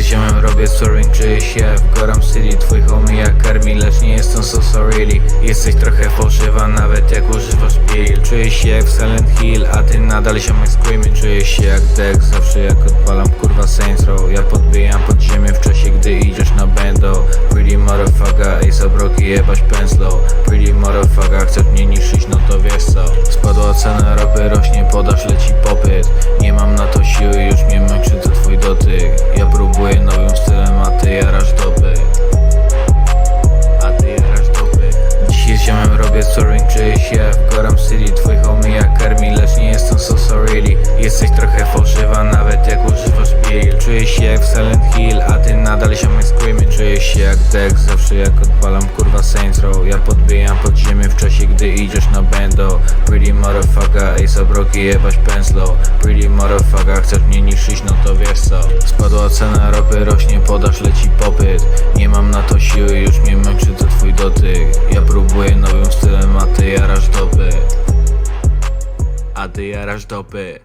z ziomem robię soaring, czuję się w Goram City. Twój homie jak Kermi, lecz nie jestem so so really Jesteś trochę fałszywa, nawet jak używasz pil Czuję się jak w Silent Hill, a ty nadal ziomek screaming. Czuję się jak Dex, zawsze jak odpalam kurwa Saints Row. Ja podbijam pod ziemię w czasie, gdy idziesz na bendo Pretty motherfucker, Ace Broki jebać pędzlo. Pretty motherfucker, chcesz mnie niszczyć, no to wiesz co? Spadła cena ropy, rośnie podaż, leci popyt soaring, czuję się w Goram City Twój homie jak Kermi, lecz nie jestem so so really Jesteś trochę fałszywa, nawet jak używasz pil Czuję się jak w Silent Hill, a ty nadal ziomek screaming Czuję się jak Dex, zawsze jak odpalam kurwa Saints Row. Ja podbijam pod ziemię w czasie, gdy idziesz na bendo Pretty motherfucker, Ace Broki jebać pędzlo. Pretty motherfucker, chcesz mnie niszczyć, no to wiesz co. Spadła cena ropy, rośnie podaż, leci popyt. Nie mam na to siły, już mnie męczy to twój dotyk. Ja próbuję ty jarasz dopy